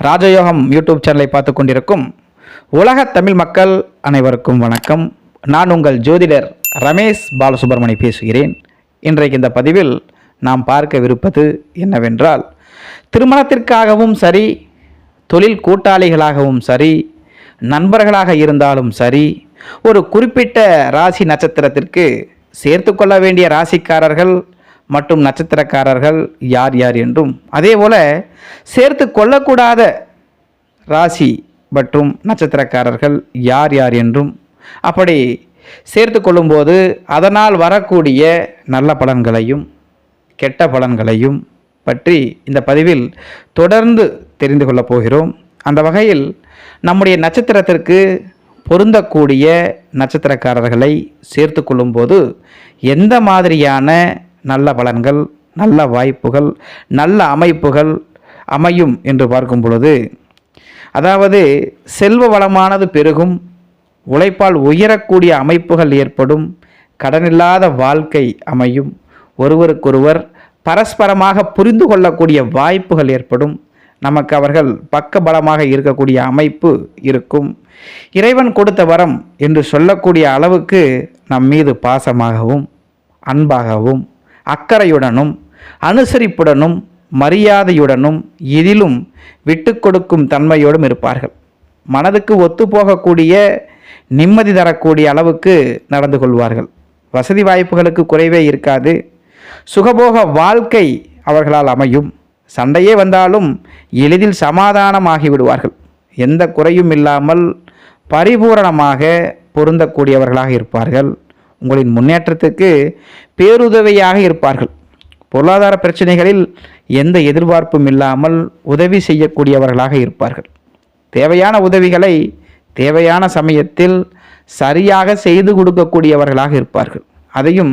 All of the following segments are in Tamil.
ராஜயோகம் யூடியூப் சேனலை பார்த்து கொண்டிருக்கும் உலக தமிழ் மக்கள் அனைவருக்கும் வணக்கம். நான் உங்கள் ஜோதிடர் ரமேஷ் பாலசுப்ரமணி பேசுகிறேன். இன்றைக்கு இந்த பதிவில் நாம் பார்க்கவிருப்பது என்னவென்றால் திருமணத்திற்காகவும் சரி தொழில் கூட்டாளிகளாகவும் சரி நண்பர்களாக இருந்தாலும் சரி ஒரு குறிப்பிட்ட ராசி நட்சத்திரத்திற்கு சேர்த்து கொள்ள வேண்டிய ராசிக்காரர்கள் மற்றும் நட்சத்திரக்காரர்கள் யார் யார் என்றும். அதேபோல சேர்த்து கொள்ளக்கூடாத ராசி மற்றும் நட்சத்திரக்காரர்கள் யார் யார் என்றும். அப்படி சேர்த்து கொள்ளும்போது அதனால் வரக்கூடிய நல்ல பலன்களையும் கெட்ட பலன்களையும் பற்றி இந்த பதிவில் தொடர்ந்து தெரிந்து கொள்ளப் போகிறோம். அந்த வகையில் நம்முடைய நட்சத்திரத்திற்கு பொருந்தக்கூடிய நட்சத்திரக்காரர்களை சேர்த்து கொள்ளும்போது எந்த மாதிரியான நல்ல பலன்கள் நல்ல வாய்ப்புகள் நல்ல அமைப்புகள் அமையும் என்று பார்க்கும் பொழுது அதாவது செல்வ வளமானது பெருகும் உழைப்பால் உயரக்கூடிய அமைப்புகள் ஏற்படும் கடனில்லாத வாழ்க்கை அமையும் ஒருவருக்கொருவர் பரஸ்பரமாக புரிந்து கொள்ளக்கூடிய வாய்ப்புகள் ஏற்படும் நமக்கு அவர்கள் பக்க பலமாக இருக்கக்கூடிய அமைப்பு இருக்கும். இறைவன் கொடுத்த வரம் என்று சொல்லக்கூடிய அளவுக்கு நம் மீது பாசமாகவும் அன்பாகவும் அக்கறையுடனும் அனுசரிப்புடனும் மரியாதையுடனும் இதிலும் விட்டு கொடுக்கும் தன்மையோடும் இருப்பார்கள். மனதுக்கு ஒத்துப்போகக்கூடிய நிம்மதி தரக்கூடிய அளவுக்கு நடந்து கொள்வார்கள். வசதி வாய்ப்புகளுக்கு குறைவே இருக்காது. சுகபோக வாழ்க்கை அவர்களால் அமையும். சண்டையே வந்தாலும் எளிதில் சமாதானமாகி விடுவார்கள். எந்த குறையும் இல்லாமல் பரிபூரணமாக பொருந்தக்கூடியவர்களாக இருப்பார்கள். உங்களின் முன்னேற்றத்துக்கு பேருதவியாக இருப்பார்கள். பொருளாதார பிரச்சனைகளில் எந்த எதிர்பார்ப்பும் இல்லாமல் உதவி செய்யக்கூடியவர்களாக இருப்பார்கள். தேவையான உதவிகளை தேவையான சமயத்தில் சரியாக செய்து கொடுக்கக்கூடியவர்களாக இருப்பார்கள். அதையும்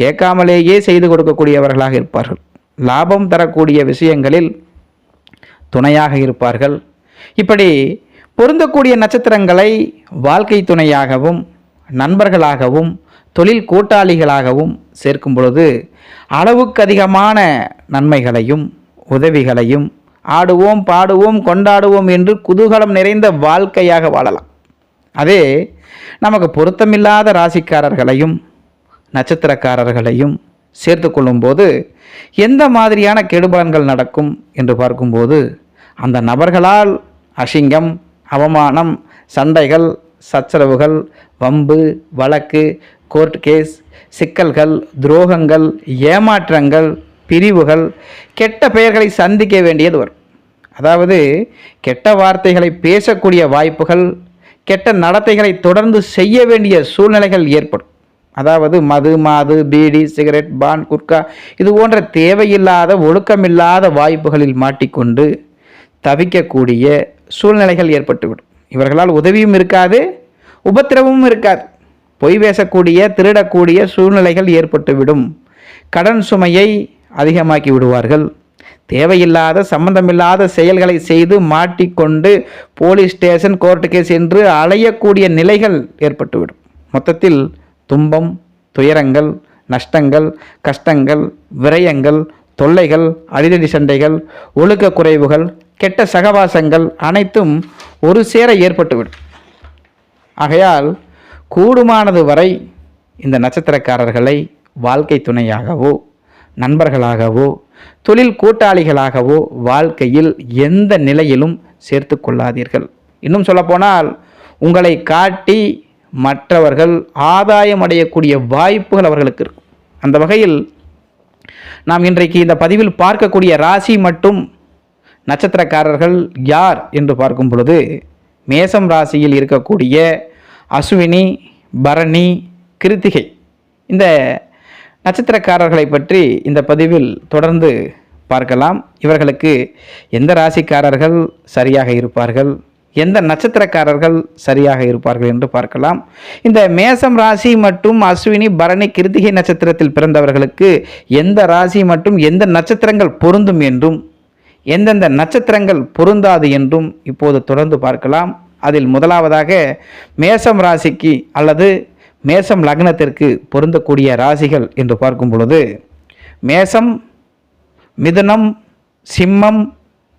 கேட்காமலேயே செய்து கொடுக்கக்கூடியவர்களாக இருப்பார்கள். லாபம் தரக்கூடிய விஷயங்களில் துணையாக இருப்பார்கள். இப்படி பொருந்தக்கூடிய நட்சத்திரங்களை வாழ்க்கை துணையாகவும் நண்பர்களாகவும் தொழில் கூட்டாளிகளாகவும் சேர்க்கும் பொழுது அளவுக்கு அதிகமான நன்மைகளையும் உதவிகளையும் ஆடுவோம் பாடுவோம் கொண்டாடுவோம் என்று குதூகலம் நிறைந்த வாழ்க்கையாக வாழலாம். அதே நமக்கு பொருத்தமில்லாத ராசிக்காரர்களையும் நட்சத்திரக்காரர்களையும் சேர்த்து கொள்ளும்போது எந்த மாதிரியான கெடுபலன்கள் நடக்கும் என்று பார்க்கும்போது அந்த நபர்களால் அசிங்கம் அவமானம் சண்டைகள் சச்சரவுகள் வம்பு வழக்கு கோர்ட் கேஸ் சிக்கல்கள் துரோகங்கள் ஏமாற்றங்கள் பிரிவுகள் கெட்ட பெயர்களை சந்திக்க வேண்டியது வரும். அதாவது கெட்ட வார்த்தைகளை பேசக்கூடிய வாய்ப்புகள் கெட்ட நடத்தைகளை தொடர்ந்து செய்ய வேண்டிய சூழ்நிலைகள் ஏற்படும். அதாவது மது மாது பீடி சிகரெட் பான் குட்கா இது போன்ற தேவையில்லாத ஒழுக்கமில்லாத வாய்ப்புகளில் மாட்டிக்கொண்டு தவிக்கக்கூடிய சூழ்நிலைகள் ஏற்பட்டுவிடும். இவர்களால் உதவியும் இருக்காது உபத்திரவமும் இருக்காது. பொய் பேசக்கூடிய திருடக்கூடிய சூழ்நிலைகள் ஏற்பட்டுவிடும். கடன் சுமையை அதிகமாக்கி விடுவார்கள். தேவையில்லாத சம்பந்தமில்லாத செயல்களை செய்து மாட்டிக்கொண்டு போலீஸ் ஸ்டேஷன் கோர்ட்டு கேஸ் என்று அலையக்கூடிய நிலைகள் ஏற்பட்டுவிடும். மொத்தத்தில் துன்பம் துயரங்கள் நஷ்டங்கள் கஷ்டங்கள் விரயங்கள் தொல்லைகள் அடிதடி சண்டைகள் ஒழுக்க குறைவுகள் கெட்ட சகவாசங்கள் அனைத்தும் ஒரு சேர ஏற்பட்டுவிடும். ஆகையால் கூடுமானது வரை இந்த நட்சத்திரக்காரர்களை வாழ்க்கை துணையாகவோ நண்பர்களாகவோ தொழில் கூட்டாளிகளாகவோ வாழ்க்கையில் எந்த நிலையிலும் சேர்த்து கொள்ளாதீர்கள். இன்னும் சொல்லப்போனால் உங்களை காட்டி மற்றவர்கள் ஆதாயம் அடையக்கூடிய வாய்ப்புகள் அவர்களுக்கு இருக்கும். அந்த வகையில் நாம் இன்றைக்கு இந்த பதிவில் பார்க்கக்கூடிய ராசி மற்றும் நட்சத்திரக்காரர்கள் யார் என்று பார்க்கும் பொழுது மேசம் ராசியில் இருக்கக்கூடிய அஸ்வினி பரணி கிருத்திகை. இந்த நட்சத்திரக்காரர்களை பற்றி இந்த பதிவில் தொடர்ந்து பார்க்கலாம். இவர்களுக்கு எந்த ராசிக்காரர்கள் சரியாக இருப்பார்கள்? எந்த நட்சத்திரக்காரர்கள் சரியாக இருப்பார்கள் என்று பார்க்கலாம். இந்த மேசம் ராசி மற்றும் அஸ்வினி பரணி கிருத்திகை நட்சத்திரத்தில் பிறந்தவர்களுக்கு எந்த ராசி மற்றும் எந்த நட்சத்திரங்கள் பொருந்தும் என்றும் எந்தெந்த நட்சத்திரங்கள் பொருந்தாது என்றும் இப்போது தொடர்ந்து பார்க்கலாம். அதில் முதலாவதாக மேசம் ராசிக்கு அல்லது மேசம் லக்னத்திற்கு பொருந்தக்கூடிய ராசிகள் என்று பார்க்கும் பொழுது மேசம் மிதுனம் சிம்மம்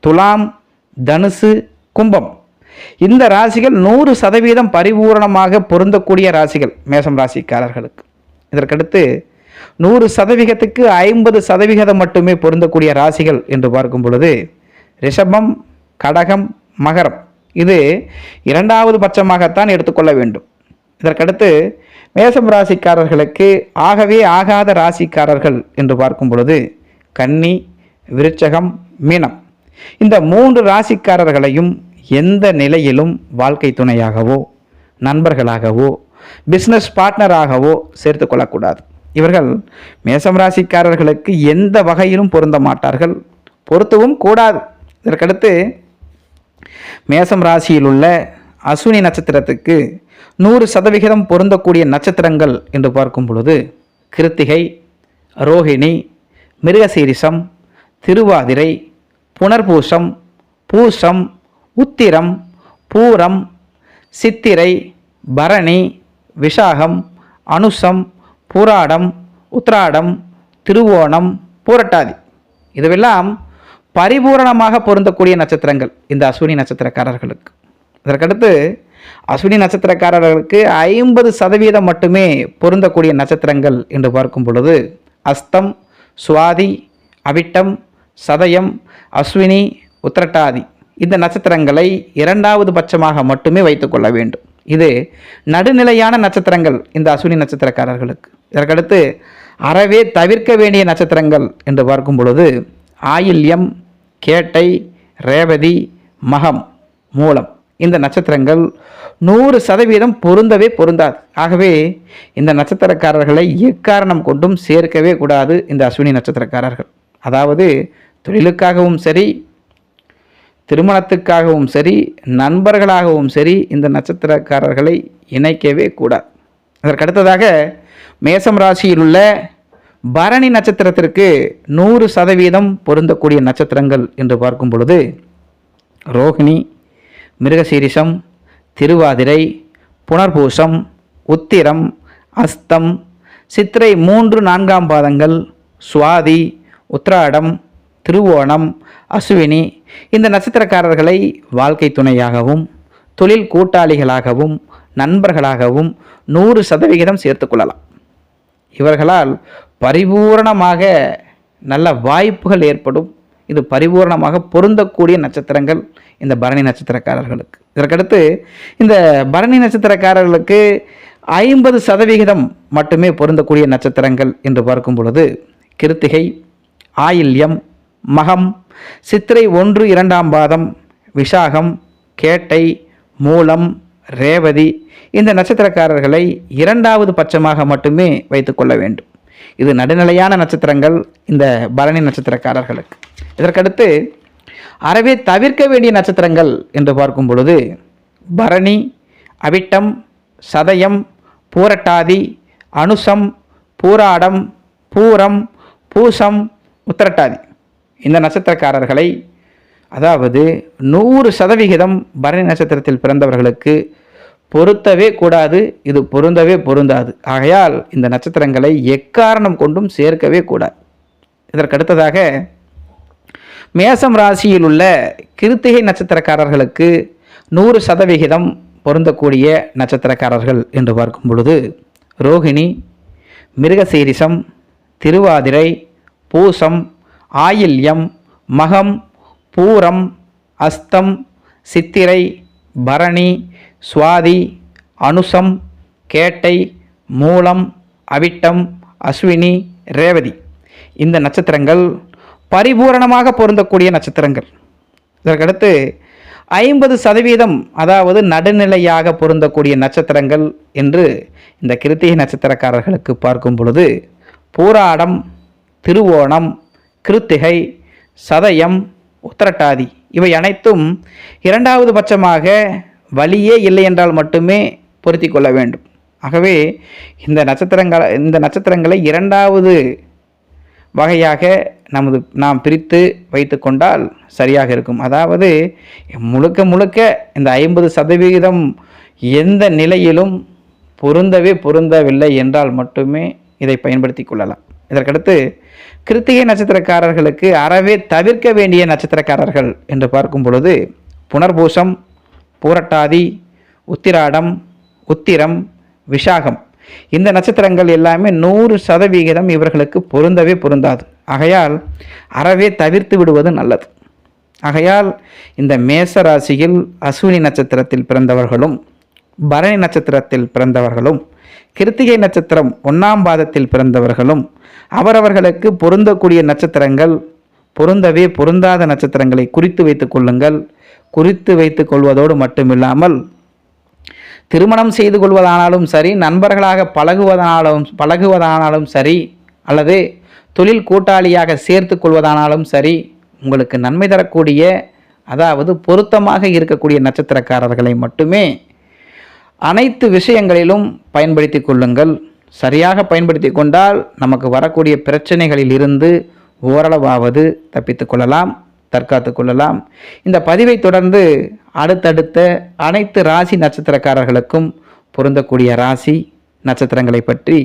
துலாம் தனுசு கும்பம். இந்த ராசிகள் நூறு சதவீதம் பரிபூரணமாக பொருந்தக்கூடிய ராசிகள் மேசம் ராசிக்காரர்களுக்கு. இதற்கடுத்து நூறு சதவிகிதத்துக்கு ஐம்பது சதவிகிதம் மட்டுமே பொருந்தக்கூடிய ராசிகள் என்று பார்க்கும் பொழுது ரிஷபம் கடகம் மகரம். இது இரண்டாவது பட்சமாகத்தான் எடுத்துக்கொள்ள வேண்டும். இதற்கடுத்து மேசம் ராசிக்காரர்களுக்கு ஆகவே ஆகாத ராசிக்காரர்கள் என்று பார்க்கும் பொழுது கன்னி விருச்சகம் மீனம். இந்த மூன்று ராசிக்காரர்களையும் எந்த நிலையிலும் வாழ்க்கை துணையாகவோ நண்பர்களாகவோ பிஸ்னஸ் பார்ட்னராகவோ சேர்த்து கொள்ளக்கூடாது. இவர்கள் மேசம் ராசிக்காரர்களுக்கு எந்த வகையிலும் பொருந்த மாட்டார்கள். பொருத்தவும் கூடாது. இதற்கடுத்து மேசம் ராசியில் உள்ள அஸ்வினி நட்சத்திரத்துக்கு நூறு சதவிகிதம் பொருந்தக்கூடிய நட்சத்திரங்கள் என்று பார்க்கும் பொழுது கிருத்திகை ரோஹிணி மிருகசீரிசம் திருவாதிரை புனர்பூசம் பூசம் உத்திரம் பூரம் சித்திரை பரணி விஷாகம் அனுசம் பூராடம் உத்ராடம் திருவோணம் பூரட்டாதி. இதுவெல்லாம் பரிபூரணமாக பொருந்தக்கூடிய நட்சத்திரங்கள் இந்த அஸ்வினி நட்சத்திரக்காரர்களுக்கு. இதற்கடுத்து அஸ்வினி நட்சத்திரக்காரர்களுக்கு ஐம்பது சதவீதம் மட்டுமே பொருந்தக்கூடிய நட்சத்திரங்கள் என்று பார்க்கும் பொழுது அஸ்தம் சுவாதி அவிட்டம் சதயம் அஸ்வினி உத்திரட்டாதி இந்த நட்சத்திரங்களை இரண்டாவது பட்சமாக மட்டுமே வைத்துக்கொள்ள வேண்டும். இது நடுநிலையான நட்சத்திரங்கள் இந்த அஸ்வினி நட்சத்திரக்காரர்களுக்கு. இதற்கடுத்து அறவே தவிர்க்க வேண்டிய நட்சத்திரங்கள் என்று பார்க்கும் பொழுது ஆயில்யம் கேட்டை ரேவதி மகம் மூலம். இந்த நட்சத்திரங்கள் நூறு சதவீதம் பொருந்தவே பொருந்தாது. ஆகவே இந்த நட்சத்திரக்காரர்களை எக்காரணம் கொண்டும் சேர்க்கவே கூடாது இந்த அஸ்வினி நட்சத்திரக்காரர்கள். அதாவது தொழிலுக்காகவும் சரி திருமணத்துக்காகவும் சரி நண்பர்களாகவும் சரி இந்த நட்சத்திரக்காரர்களை இணைக்கவே கூடாது. அதற்கடுத்ததாக மேசம் ராசியில் உள்ள பரணி நட்சத்திரத்திற்கு நூறு சதவீதம் பொருந்தக்கூடிய நட்சத்திரங்கள் என்று பார்க்கும் பொழுது ரோகிணி மிருகசீரிஷம் திருவாதிரை புனர்பூசம் உத்திரம் அஸ்தம் சித்திரை மூன்று நான்காம் பாதங்கள் சுவாதி உத்ராடம் திருவோணம் அசுவினி இந்த நட்சத்திரக்காரர்களை வாழ்க்கை துணையாகவும் தொழில் கூட்டாளிகளாகவும் நண்பர்களாகவும் நூறு சதவிகிதம் சேர்த்து கொள்ளலாம். இவர்களால் பரிபூரணமாக நல்ல வாய்ப்புகள் ஏற்படும். இது பரிபூரணமாக பொருந்தக்கூடிய நட்சத்திரங்கள் இந்த பரணி நட்சத்திரக்காரர்களுக்கு. இதற்கடுத்து இந்த பரணி நட்சத்திரக்காரர்களுக்கு ஐம்பது சதவிகிதம் மட்டுமே பொருந்தக்கூடிய நட்சத்திரங்கள் என்று பார்க்கும் பொழுது கிருத்திகை ஆயில்யம் மகம் சித்திரை ஒன்று இரண்டாம் பாதம் விஷாகம் கேட்டை மூலம் ரேவதி இந்த நட்சத்திரக்காரர்களை இரண்டாவது பட்சமாக மட்டுமே வைத்துக்கொள்ள வேண்டும். இது நடுநிலையான நட்சத்திரங்கள் இந்த பரணி நட்சத்திரக்காரர்களுக்கு. இதற்கடுத்து அறவே தவிர்க்க வேண்டிய நட்சத்திரங்கள் என்று பார்க்கும் பொழுது பரணி அவிட்டம் சதயம் பூரட்டாதி அனுசம் பூராடம் பூரம் பூசம் உத்திரட்டாதி. இந்த நட்சத்திரக்காரர்களை அதாவது நூறு சதவிகிதம் பரணி நட்சத்திரத்தில் பிறந்தவர்களுக்கு பொருத்தவே கூடாது இது பொருந்தவே பொருந்தாது. ஆகையால் இந்த நட்சத்திரங்களை எக்காரணம் கொண்டும் சேர்க்கவே கூடாது. இதற்கடுத்ததாக மேசம் ராசியில் உள்ள கிருத்திகை நட்சத்திரக்காரர்களுக்கு நூறு சதவிகிதம் பொருந்தக்கூடிய நட்சத்திரக்காரர்கள் என்று பார்க்கும் பொழுது ரோகிணி மிருகசீரிசம் திருவாதிரை பூசம் ஆயில்யம் மகம் பூரம் அஸ்தம் சித்திரை பரணி சுவாதி அனுசம் கேட்டை மூலம் அவிட்டம் அஸ்வினி ரேவதி. இந்த நட்சத்திரங்கள் பரிபூரணமாக பொருந்தக்கூடிய நட்சத்திரங்கள். இதற்கடுத்து ஐம்பது சதவீதம் அதாவது நடுநிலையாக பொருந்தக்கூடிய நட்சத்திரங்கள் என்று இந்த கிருத்திகை நட்சத்திரக்காரர்களுக்கு பார்க்கும் பொழுது பூராடம் திருவோணம் கிருத்திகை சதயம் உத்திரட்டாதி இவை அனைத்தும் இரண்டாவது பட்சமாக வழியே இல்லை என்றால் மட்டுமே பொருத்தி கொள்ள வேண்டும். ஆகவே இந்த நட்சத்திரங்களை இந்த நட்சத்திரங்களை இரண்டாவது வகையாக நமது நாம் பிரித்து வைத்து கொண்டால் சரியாக இருக்கும். அதாவது முழுக்க முழுக்க இந்த ஐம்பது சதவிகிதம் எந்த நிலையிலும் பொருந்தவே பொருந்தவில்லை என்றால் மட்டுமே இதை பயன்படுத்தி கொள்ளலாம். இதற்கடுத்து கிருத்திகை நட்சத்திரக்காரர்களுக்கு அறவே தவிர்க்க வேண்டிய நட்சத்திரக்காரர்கள் என்று பார்க்கும் பொழுது புனர்பூசம் பூரட்டாதி உத்திராடம் உத்திரம் விஷாகம். இந்த நட்சத்திரங்கள் எல்லாமே நூறு சதவிகிதம் இவர்களுக்கு பொருந்தவே பொருந்தாது. ஆகையால் அறவே தவிர்த்து விடுவது நல்லது. ஆகையால் இந்த மேச ராசியில் அஸ்வினி நட்சத்திரத்தில் பிறந்தவர்களும் பரணி நட்சத்திரத்தில் பிறந்தவர்களும் கிருத்திகை நட்சத்திரம் ஒன்றாம் பாதத்தில் பிறந்தவர்களும் அவரவர்களுக்கு பொருந்தக்கூடிய நட்சத்திரங்கள் பொருந்தவே பொருந்தாத நட்சத்திரங்களை குறித்து வைத்துக் கொள்ளுங்கள். குறித்து வைத்து கொள்வதோடு மட்டுமில்லாமல் திருமணம் செய்து கொள்வதானாலும் சரி நண்பர்களாக பழகுவதானாலும் பழகுவதானாலும் சரி அல்லது தொழில் கூட்டாளியாக சேர்த்து கொள்வதானாலும் சரி உங்களுக்கு நன்மை தரக்கூடிய அதாவது பொருத்தமாக இருக்கக்கூடிய நட்சத்திரக்காரர்களை மட்டுமே அனைத்து விஷயங்களிலும் பயன்படுத்தி கொள்ளுங்கள். சரியாக பயன்படுத்தி கொண்டால் நமக்கு வரக்கூடிய பிரச்சனைகளில் இருந்து ஓரளவாவது தப்பித்து கொள்ளலாம். தற்காத்து கொள்ளலாம் இந்த பதிவை தொடர்ந்து அடுத்தடுத்த அனைத்து ராசி நட்சத்திரக்காரர்களுக்கும் பொருந்தக்கூடிய ராசி நட்சத்திரங்களை பற்றி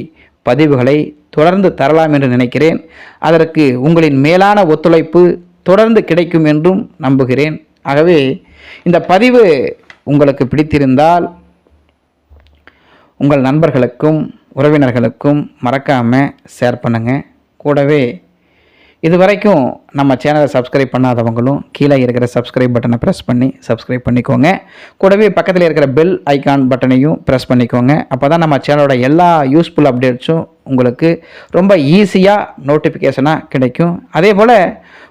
பதிவுகளை தொடர்ந்து தரலாம் என்று நினைக்கிறேன். அதற்கு உங்களின் மேலான ஒத்துழைப்பு தொடர்ந்து கிடைக்கும் என்றும் நம்புகிறேன். ஆகவே இந்த பதிவு உங்களுக்கு பிடித்திருந்தால் உங்கள் நண்பர்களுக்கும் உறவினர்களுக்கும் மறக்காமல் ஷேர் பண்ணுங்கள் கூடவே இது வரைக்கும் நம்ம சேனலை சப்ஸ்கிரைப் பண்ணாதவங்களும் கீழே இருக்கிற சப்ஸ்கிரைப் பட்டனை ப்ரெஸ் பண்ணி சப்ஸ்கிரைப் பண்ணிக்கோங்க. கூடவே பக்கத்தில் இருக்கிற பெல் ஐக்கான் பட்டனையும் ப்ரெஸ் பண்ணிக்கோங்க. அப்போ தான் நம்ம சேனலோட எல்லா யூஸ்ஃபுல் அப்டேட்ஸும் உங்களுக்கு ரொம்ப ஈஸியாக நோட்டிஃபிகேஷனாக கிடைக்கும். அதே போல்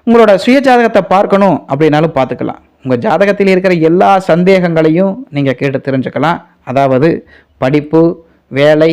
உங்களோட சுய ஜாதகத்தை பார்க்கணும் அப்படின்னாலும் பார்த்துக்கலாம். உங்கள் ஜாதகத்தில் இருக்கிற எல்லா சந்தேகங்களையும் நீங்கள் கேட்டு தெரிஞ்சுக்கலாம். அதாவது படிப்பு வேலை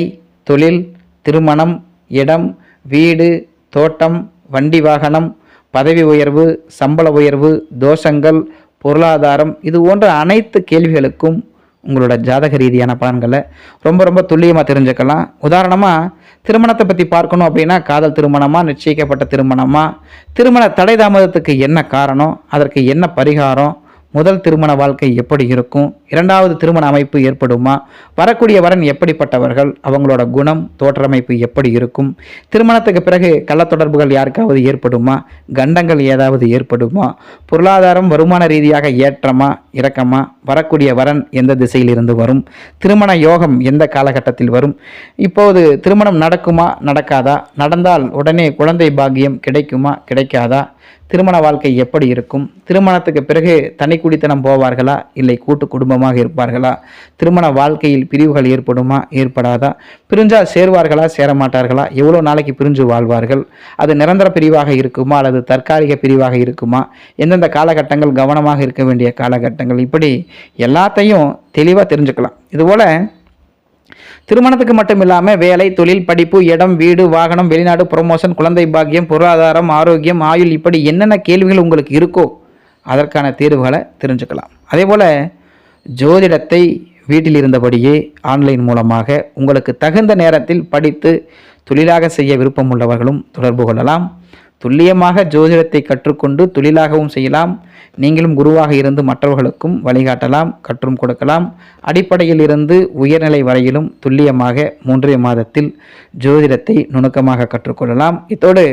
தொழில் திருமணம் இடம் வீடு தோட்டம் வண்டி வாகனம் பதவி உயர்வு சம்பள உயர்வு தோஷங்கள் பொருளாதாரம் இது போன்ற அனைத்து கேள்விகளுக்கும் உங்களோட ஜாதக ரீதியான பலன்களை ரொம்ப ரொம்ப துல்லியமாக தெரிஞ்சுக்கலாம். உதாரணமாக திருமணத்தை பற்றி பார்க்கணும் அப்படின்னா காதல் திருமணமாக நிச்சயிக்கப்பட்ட திருமணமாக திருமண தடை தாமதத்துக்கு என்ன காரணம் அதற்கு என்ன பரிகாரம் முதல் திருமண வாழ்க்கை எப்படி இருக்கும்? இரண்டாவது திருமண அமைப்பு ஏற்படுமா? வரக்கூடிய வரன் எப்படிப்பட்டவர்கள்? அவங்களோட குணம் தோற்றமைப்பு எப்படி இருக்கும்? திருமணத்துக்கு பிறகு கள்ளத்தொடர்புகள் யாருக்காவது ஏற்படுமா? கண்டங்கள் ஏதாவது ஏற்படுமா? பொருளாதாரம் வருமான ரீதியாக ஏற்றமா? இறக்கமா வரக்கூடிய வரன் எந்த திசையிலிருந்து வரும்? திருமண யோகம் எந்த காலகட்டத்தில் வரும்? இப்போது திருமணம் நடக்குமா நடக்காதா? நடந்தால் உடனே குழந்தை பாக்கியம் கிடைக்குமா கிடைக்காதா? திருமண வாழ்க்கை எப்படி இருக்கும்? திருமணத்துக்கு பிறகு தனி குடித்தனம் போவார்களா? இல்லை கூட்டு குடும்பமாக இருப்பார்களா? திருமண வாழ்க்கையில் பிரிவுகள் ஏற்படுமா ஏற்படாதா? பிரிஞ்சால் சேர்வார்களா சேரமாட்டார்களா? எவ்வளோ நாளைக்கு பிரிஞ்சு வாழ்வார்கள்? அது நிரந்தர பிரிவாக இருக்குமா? அல்லது தற்காலிக பிரிவாக இருக்குமா? எந்தெந்த காலகட்டங்கள் கவனமாக இருக்க வேண்டிய காலகட்டங்கள்? இப்படி எல்லாத்தையும் தெளிவாக தெரிஞ்சுக்கலாம். இதுபோல் திருமணத்துக்கு மட்டும் இல்லாமல் வேலை தொழில் படிப்பு இடம் வீடு வாகனம் வெளிநாடு ப்ரொமோஷன் குழந்தை பாக்கியம் பொருளாதாரம் ஆரோக்கியம் ஆயுள் இப்படி என்னென்ன கேள்விகள் உங்களுக்கு இருக்கோ அதற்கான தீர்வுகளை தெரிஞ்சுக்கலாம். அதே போல் ஜோதிடத்தை வீட்டில் இருந்தபடியே ஆன்லைன் மூலமாக உங்களுக்கு தகுந்த நேரத்தில் படித்து தொழிலாக செய்ய விருப்பம் உள்ளவர்களும் தொடர்பு கொள்ளலாம். துல்லியமாக ஜோதிடத்தை கற்றுக்கொண்டு தொழிலாகவும் செய்யலாம். நீங்களும் குருவாக இருந்து மற்றவர்களுக்கும் வழிகாட்டலாம் கற்றும் கொடுக்கலாம். அடிப்படையில் இருந்து உயர்நிலை வரையிலும் துல்லியமாக மூன்றே மாதத்தில் ஜோதிடத்தை நுணுக்கமாக கற்றுக்கொள்ளலாம். இத்தோடு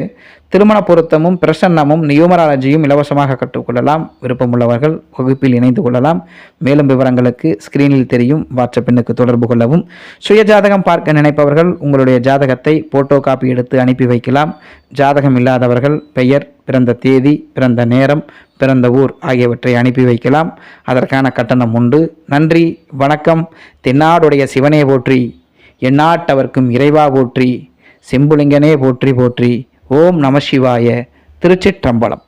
திருமண பொருத்தமும் பிரசன்னமும் நியூமராலஜியும் இலவசமாக கற்றுக்கொள்ளலாம். விருப்பமுள்ளவர்கள் வகுப்பில் இணைந்து கொள்ளலாம். மேலும் விவரங்களுக்கு ஸ்கிரீனில் தெரியும் வாட்ஸ்அப் எண்ணுக்கு தொடர்பு கொள்ளவும். சுய ஜாதகம் பார்க்க நினைப்பவர்கள் உங்களுடைய ஜாதகத்தை போட்டோ காப்பி எடுத்து அனுப்பி வைக்கலாம். ஜாதகம் இல்லாதவர்கள் பெயர் பிறந்த தேதி பிறந்த நேரம் பிறந்த ஊர் ஆகியவற்றை அனுப்பி வைக்கலாம். அதற்கான கட்டணம் உண்டு. நன்றி வணக்கம். தென்னாடுடைய சிவனே போற்றி. எந்நாட்டவர்க்கும் இறைவா போற்றி. செம்புலிங்கனே போற்றி போற்றி. ஓம் நம சிவாய. திருச்சிற்றம்பலம்.